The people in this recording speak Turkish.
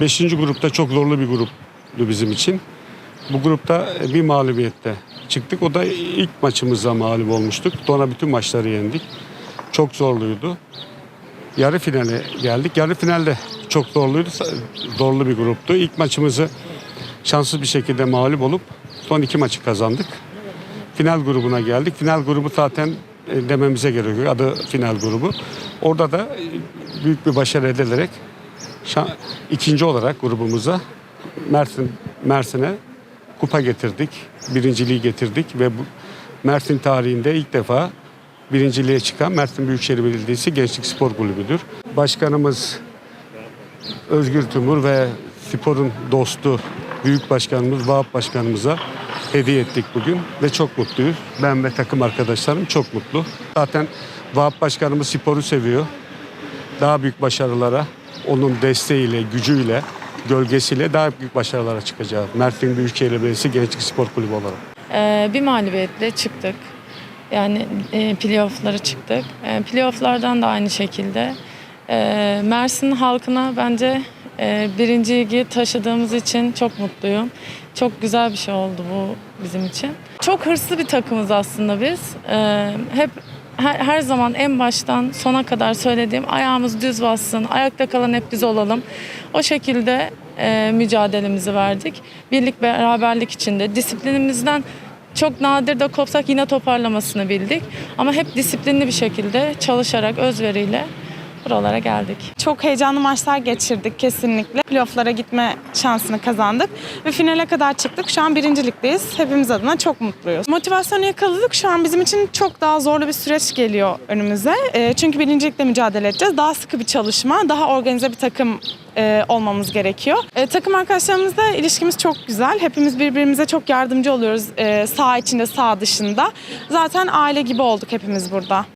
Beşinci grupta çok zorlu bir gruptu bizim için. Bu grupta bir mağlubiyette çıktık. O da ilk maçımızda mağlup olmuştuk. Sonra bütün maçları yendik. Çok zorluydu. Yarı finale geldik. Yarı finalde çok zorluydu. Zorlu bir gruptu. İlk maçımızı şanssız bir şekilde mağlup olup son iki maçı kazandık. Final grubuna geldik. Final grubu zaten e, dememize gerekiyor. Adı final grubu. Orada da e, büyük bir başarı edilerek şa- ikinci olarak grubumuza Mersin Mersin'e kupa getirdik. Birinciliği getirdik ve bu Mersin tarihinde ilk defa birinciliğe çıkan Mersin Büyükşehir Belediyesi Gençlik Spor Kulübü'dür. Başkanımız Özgür Timur ve sporun dostu Büyük Başkanımız Vahap Başkanımıza hediye ettik bugün ve çok mutluyuz. Ben ve takım arkadaşlarım çok mutlu. Zaten Vahap Başkanımız sporu seviyor. Daha büyük başarılara onun desteğiyle, gücüyle, gölgesiyle daha büyük başarılara çıkacağız. Mersin Büyükşehir Belediyesi Gençlik Spor Kulübü olarak. Ee, bir mağlubiyetle çıktık. Yani e, playoff'lara çıktık. E, playoff'lardan da aynı şekilde. E, Mersin halkına bence e, birinci ligi taşıdığımız için çok mutluyum. Çok güzel bir şey oldu bu bizim için. Çok hırslı bir takımız aslında biz. E, hep her, her zaman en baştan sona kadar söylediğim ayağımız düz bassın, ayakta kalan hep biz olalım. O şekilde e, mücadelemizi verdik. Birlik beraberlik içinde disiplinimizden çok nadir de kopsak yine toparlamasını bildik. Ama hep disiplinli bir şekilde çalışarak özveriyle buralara geldik. Çok heyecanlı maçlar geçirdik kesinlikle. Playoff'lara gitme şansını kazandık ve finale kadar çıktık. Şu an birincilikteyiz. Hepimiz adına çok mutluyuz. Motivasyonu yakaladık. Şu an bizim için çok daha zorlu bir süreç geliyor önümüze. Ee, çünkü birincilikle mücadele edeceğiz. Daha sıkı bir çalışma, daha organize bir takım e, olmamız gerekiyor. E, takım arkadaşlarımızla ilişkimiz çok güzel. Hepimiz birbirimize çok yardımcı oluyoruz e, sağ içinde, sağ dışında. Zaten aile gibi olduk hepimiz burada.